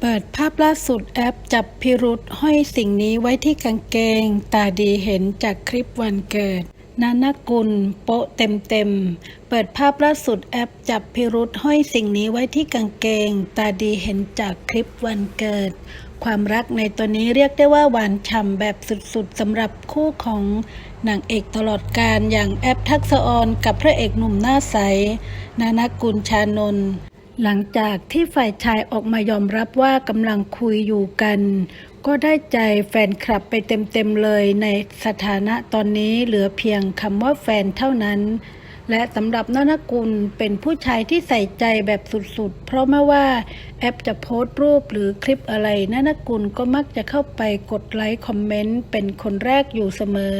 เปิดภาพล่าสุดแอปจับพิรุษห้อยสิ่งนี้ไว้ที่กางเกง ตาดีเห็นจากคลิปวันเกิด นานากุล โปะเต็มเต็มๆเปิดภาพล่าสุดแอปจับพิรุษห้อยสิ่งนี้ไว้ที่กางเกง ตาดีเห็นจากคลิปวันเกิด ความรักในตัวนี้เรียกได้ว่าหวานฉ่ำแบบสุดๆสำหรับคู่ของนางเอกตลอดการอย่างแอปทักษออนกับพระเอกหนุ่มหน้าใส นานากุลชานนท์ หลังจากที่ฝ่ายชายออกมายอมรับว่ากำลังคุยอยู่กัน ก็ได้ใจแฟนคลับไปเต็มๆเลยในสถานะตอนนี้เหลือเพียงคำว่าแฟนเท่านั้น และสำหรับนนกุลเป็นผู้ชายที่ใส่ใจแบบสุดๆ เพราะไม่ว่าแอปจะโพสต์รูปหรือคลิปอะไรนนกุลก็มักจะเข้าไปกดไลค์คอมเมนต์เป็นคนแรกอยู่เสมอ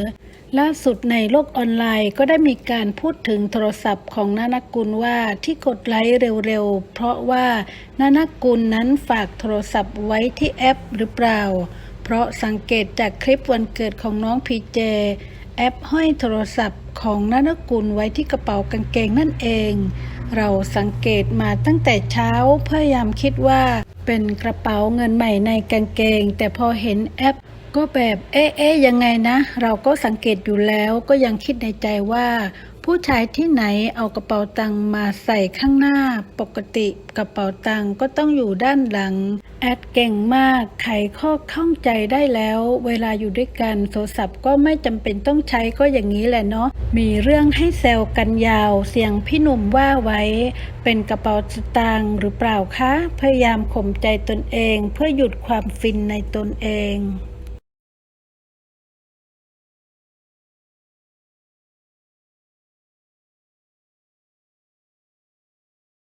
ล่าสุดในโลกออนไลน์ก็ได้มีการพูดถึงโทรศัพท์ของนานกุลว่าที่กดไลค์เร็วๆ เพราะว่านานกุลนั้นฝากโทรศัพท์ไว้ที่แอปหรือเปล่า เพราะสังเกตจากคลิปวันเกิดของน้องพีเจ แอปห้อยโทรศัพท์ของนานกุลไว้ที่กระเป๋ากางเกงนั่นเอง เราสังเกตมาตั้งแต่เช้าพยายามคิดว่าเป็นกระเป๋าเงินใหม่ในกางเกง แต่พอเห็นแอปก็แบบเอ๊ะเอ๊ะยังไงนะ เราก็สังเกตอยู่แล้วก็ยังคิดในใจว่า ผู้ชายที่ไหนเอากระเป๋าตังค์มาใส่ข้างหน้า ปกติกระเป๋าตังค์ก็ต้องอยู่ด้านหลัง แอดเก่งมาก ไขข้อข้องใจได้แล้ว เวลาอยู่ด้วยกันโทรศัพท์ก็ไม่จำเป็นต้องใช้ก็อย่างนี้แหละเนาะ มีเรื่องให้แซวกันยาว เสียงพี่หนุ่มว่าไว้ เป็นกระเป๋าสตางค์หรือเปล่าคะ พยายามข่มใจตนเองเพื่อหยุดความฟินในตนเอง